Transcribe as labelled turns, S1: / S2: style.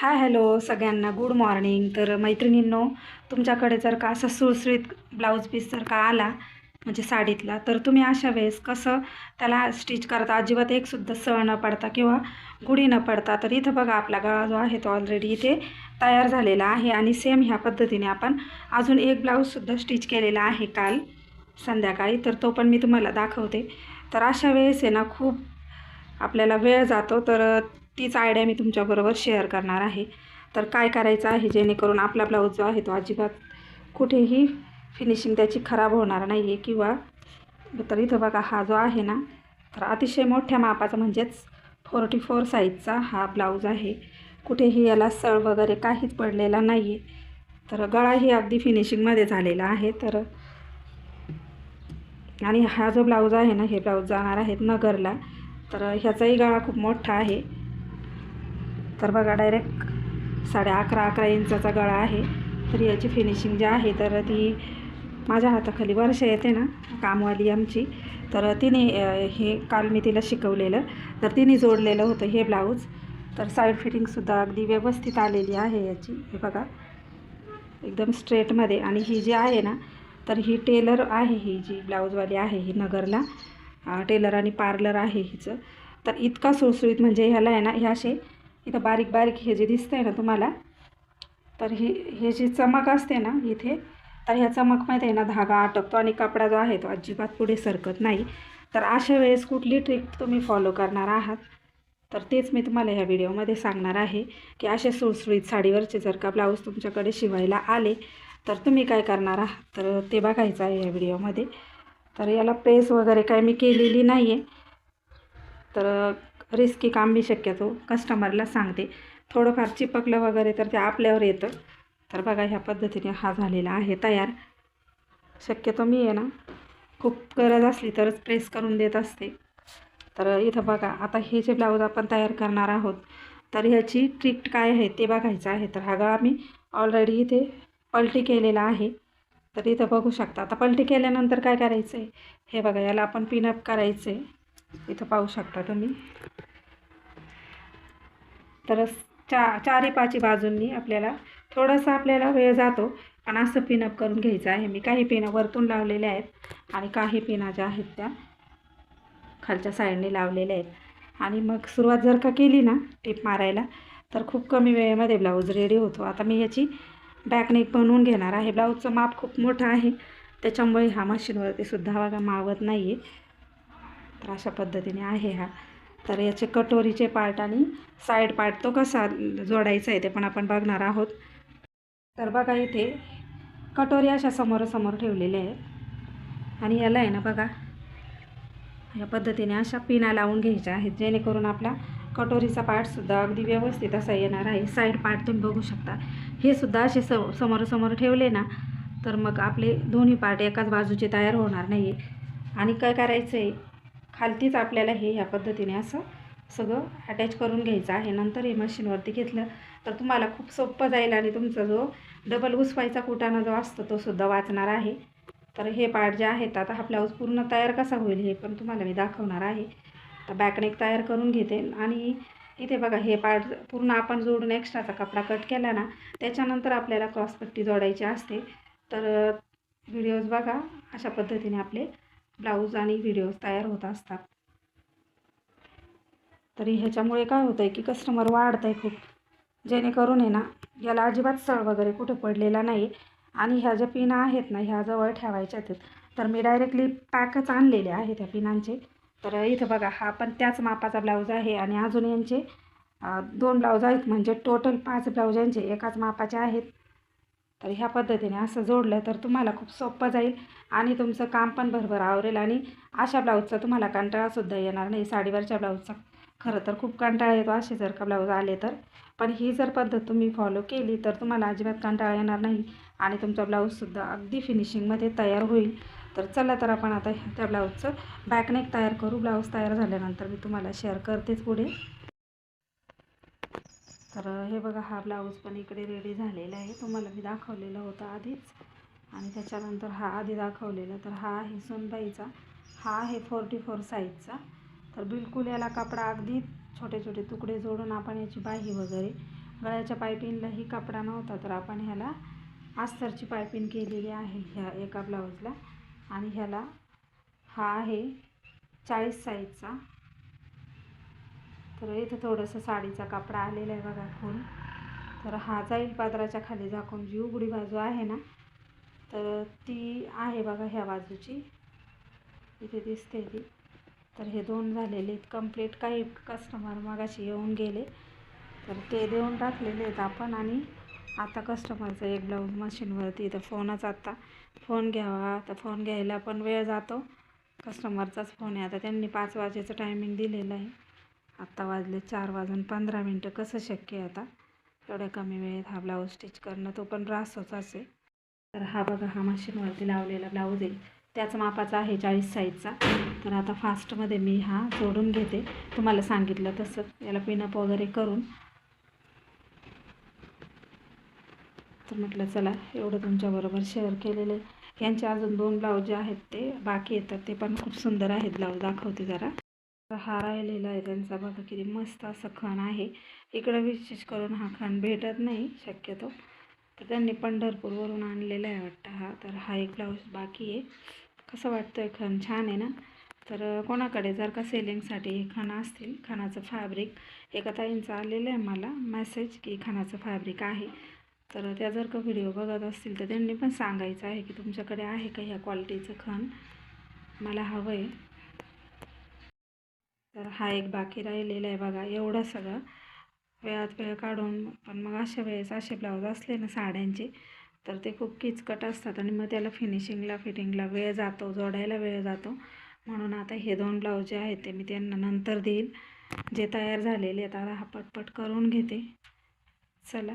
S1: हाय hello सगळ्यांना. Good morning. तर मैत्रिणींनो तुमच्याकडे जर का असं सुळसुळीत ब्लाऊज पीस जर का आला म्हणजे साडीतला तर तुम्ही अशा वेळेस कसं त्याला स्टिच करता? अजिबात एकसुद्धा सळ न पडता किंवा गुढी न पडता. तर इथं बघा आपला गळा जो आहे तो ऑलरेडी इथे तयार झालेला आहे आणि सेम ह्या पद्धतीने आपण अजून एक ब्लाऊजसुद्धा स्टिच केलेला आहे काल संध्याकाळी. तर तो पण मी तुम्हाला दाखवते. तर अशा वेळेस आहे ना खूप आपल्याला वेळ जातो. तर तीच आयडिया मी तुमच्याबरोबर शेअर करणार आहे. तर काय करायचं आहे? जेणेकरून आपला ब्लाऊज जो आहे तो अजिबात कुठेही फिनिशिंग त्याची खराब होणार नाही आहे किंवा तर इथं बघा हा जो आहे ना तर अतिशय मोठ्या मापाचा म्हणजेच फोर्टी फोर साईजचा हा ब्लाऊज आहे. कुठेही याला सळ वगैरे काहीच पडलेला नाही आहे तर गळाही अगदी फिनिशिंगमध्ये झालेला आहे. तर आणि हा जो ब्लाऊज आहे ना हे ब्लाऊज जाणार आहेत नगरला. तर ह्याचाही गळा खूप मोठा आहे. तर बघा डायरेक्ट साडे अकरा अकरा इंचाचा गळा आहे. तर याची फिनिशिंग जी आहे तर ती माझ्या हाताखाली वर्ष येते ना कामवाली आमची. तर तिने हे काल मी तिला शिकवलेलं. तर तिने जोडलेलं होतं हे ब्लाऊज. तर साईड फिटिंगसुद्धा अगदी व्यवस्थित आलेली आहे याची. हे बघा एकदम स्ट्रेटमध्ये आणि ही जी आहे ना तर ही टेलर आहे ही जी ब्लाऊजवाली आहे ही नगरला. टेलर आणि पार्लर आहे हिचं. तर इतका सुळसुळीत म्हणजे ह्याला आहे ना ह्याशे इथं बारीक बारीक हे जे आहे ना तुम्हाला तर ही हे जी चमक असते ना इथे तर ह्या चमकमध्ये आहे ना धागा अटकतो आणि कपडा जो आहे तो अजिबात पुढे सरकत नाही. तर अशा वेळेस कुठली ट्रिक तुम्ही फॉलो करणार आहात? तर तेच मी तुम्हाला ह्या व्हिडिओमध्ये सांगणार आहे की असे सुळसुळीत साडीवरचे जर का ब्लाऊज तुमच्याकडे शिवायला आले तर तुम्ही काय करणार आहात? तर ते बघायचं आहे या व्हिडिओमध्ये. तर याला प्रेस वगैरे काय मी केलेली नाही आहे तर रिस्की काम मी शक्यतो. कस्टमरला सांगते. थोडंफार चिपकलं वगैरे तर ते आपल्यावर येतं. तर बघा ह्या पद्धतीने हा झालेला आहे तयार. शक्यतो मी आहे ना खूप गरज असली तरच प्रेस करून देत असते. तर इथं बघा आता हे जे ब्लाऊज आपण तयार करणार आहोत तर ह्याची ट्रिक्ट काय आहे ते बघायचं आहे. तर हा गळा मी ऑलरेडी इथे पलटी केलेला आहे. तर इथं बघू शकता. आता पलटी केल्यानंतर काय करायचं आहे हे बघा याला आपण पिनअप करायचं आहे इथं पाहू शकता तुम्ही. तर चा चारी पाची बाजूंनी आपल्याला थोडासा आपल्याला वेळ जातो. पण असं पिनअप करून घ्यायचं आहे. मी काही पिनं वरतून लावलेले आहेत आणि काही पेना ज्या आहेत त्या खालच्या साईडने लावलेल्या आहेत. आणि मग सुरुवात जर का केली ना टिप मारायला तर खूप कमी वेळेमध्ये ब्लाऊज रेडी होतो. आता मी याची बॅकनेक बनवून घेणार आहे. ब्लाऊजचं माप खूप मोठं आहे. त्याच्यामुळे ह्या मशीनवरती सुद्धा बघा मावत नाही आहे तर अशा पद्धतीने आहे हा. तर याचे कटोरीचे पार्ट आणि साईड पार्ट तो कसा जोडायचा आहे ते पण आपण बघणार आहोत. तर बघा इथे कटोरी अशा समोरासमोर ठेवलेल्या आहेत. आणि याला आहे ना बघा या पद्धतीने अशा पिना लावून घ्यायच्या आहेत जेणेकरून आपला कटोरीचा पार्टसुद्धा अगदी व्यवस्थित असा येणार आहे. साईड पार्ट तुम्ही बघू शकता. हे सुद्धा असे स समोरासमोर ठेवले ना तर मग आपले दोन्ही पार्ट एकाच बाजूचे तयार होणार नाही आणि काय करायचं आहे खालतीच आपल्याला हे ह्या पद्धतीने असं सगळं अटॅच करून घ्यायचं आहे. नंतर हे मशीनवरती घेतलं तर तुम्हाला खूप सोपं जाईल आणि तुमचा जो डबल उसवायचा कुटाणा जो असतो तो सुद्धा वाचणार आहे. तर हे पार्ट जे आहेत आता हा ब्लाऊज पूर्ण तयार कसा होईल हे पण तुम्हाला मी दाखवणार आहे. तर बॅकनेक तयार करून घेते आणि इथे बघा हे पार्ट पूर्ण आपण जोडून एक्स्ट्राचा कपडा कट केला ना त्याच्यानंतर आपल्याला क्रॉसपट्टी जोडायची असते. तर व्हिडिओज बघा अशा पद्धतीने आपले ब्लाऊज आणि व्हिडिओज तयार होत असतात. तरी ह्याच्यामुळे काय होतं आहे की कस्टमर वाढत आहे खूप. जेणेकरून आहे ना याला अजिबात सळ वगैरे कुठे पडलेला नाही आणि ह्या ज्या पिना आहेत ना ह्या जवळ ठेवायच्या आहेत. तर मी डायरेक्टली पॅकच आणलेले आहे त्या पिनांचे तर इथं बघा हा पण त्याच मापाचा ब्लाऊज आहे आणि अजून यांचे दोन ब्लाऊज आहेत. म्हणजे टोटल पाच ब्लाऊज यांचे एकाच मापाचे आहेत. तर ह्या पद्धतीने असं जोडलं तर तुम्हाला खूप सोपं जाईल आणि तुमचं काम पण भरभर आवरेल आणि अशा ब्लाऊजचा तुम्हाला कंटाळासुद्धा येणार नाही. साडीवरच्या ब्लाऊजचा खरं तर खूप कंटाळा येतो असे जर का ब्लाऊज आले तर. पण ही जर पद्धत तुम्ही फॉलो केली तर तुम्हाला अजिबात कंटाळा येणार नाही आणि तुमचा ब्लाऊजसुद्धा अगदी फिनिशिंगमध्ये तयार होईल. तर चला तर आपण आता त्या ब्लाऊजचं बॅकनेक तयार करू. ब्लाऊज तयार झाल्यानंतर मी तुम्हाला शेअर करतेच पुढे. तर हे बघा हा ब्लाऊज पण इकडे रेडी झालेला आहे. तुम्हाला मी दाखवलेलं होतं आधीच. आणि त्याच्यानंतर हा आधी दाखवलेला. तर हा आहे सोनबाईचा. हा आहे फोर्टी फोर साईजचा तर बिलकुल याला कपडा अगदी छोटे छोटे तुकडे जोडून आपण याची बाही वगैरे. गळ्याच्या पायपिंगलाही कपडा नव्हता तर आपण ह्याला अस्तरची पायपिन केलेली आहे ह्या एका ब्लाऊजला. आणि ह्याला हा आहे चाळीस साईजचा तर इथं थोडंसं साडीचा कपडा आलेला आहे बघा फुल तर हा जाईल पादराच्या खाली झाकून जी उघडी बाजू आहे ना तर ती आहे बघा ह्या बाजूची. इथे दिसते ती. तर हे दोन झालेले आहेत कंप्लीट काही कस्टमर मगाशी येऊन गेले. तर ते देऊन टाकलेले आहेत आपण आणि आता कस्टमरचं एक ब्लाऊज मशीनवरती इथं फोनच आत्ता फोन घ्यावा तर फोन घ्यायला पण वेळ जातो. कस्टमरचाच फोन आहे. आता त्यांनी पाच वाजेचं टायमिंग दिलेलं आहे. आत्ता वाजले चार वाजून पंधरा मिनटं. कसं शक्य आहे आता? एवढ्या कमी वेळेत हा ब्लाऊज स्टिच करणं तो पण रासच आहे तर हा बघा हा मशीनवरती लावलेला ब्लाऊज आहे. त्याच मापाचा आहे चाळीस साईजचा. तर आता फास्टमध्ये मी हा जोडून घेते. तुम्हाला सांगितलं तसं. याला पिनअप वगैरे करून. तर म्हटलं चला एवढं तुमच्याबरोबर शेअर केलेलं आहे. यांचे अजून दोन ब्लाऊज जे आहेत ते बाकी येतात ते पण खूप सुंदर आहेत. ब्लाऊज दाखवते जरा. हा राहिलेला आहे. त्यांचा बघा किती मस्त असं खण आहे. इकडं विशेष करून हा खण भेटत नाही शक्यतो. तर त्यांनी पंढरपूरवरून आणलेला आहे वाटतं हा. तर हा एक ब्लाऊज बाकी आहे. कसं वाटतं आहे खण? छान आहे ना? तर कोणाकडे? जर का सेलिंगसाठी हे खण असतील खणाचं फॅब्रिक एका ताईंचं आलेलं आहे मला मेसेज की खणाचं फॅब्रिक आहे. तर त्या जर का व्हिडिओ बघत असतील तर त्यांनी पण सांगायचं आहे की तुमच्याकडे आहे का ह्या क्वालिटीचं खण? मला हवं आहे तर हा एक बाकी राहिलेला आहे बघा एवढं सगळं. वेळात वेळ काढून पण मग अशा वेळेस असे ब्लाऊज असले ना साड्यांचे तर ते खूप किचकट असतात आणि मग त्याला फिनिशिंगला फिटिंगला वेळ जातो जोडायला वेळ जातो. म्हणून आता हे दोन ब्लाऊज जे आहेत ते मी त्यांना नंतर देईल जे तयार झालेले आहेत आता हा पटपट करून घेते. चला.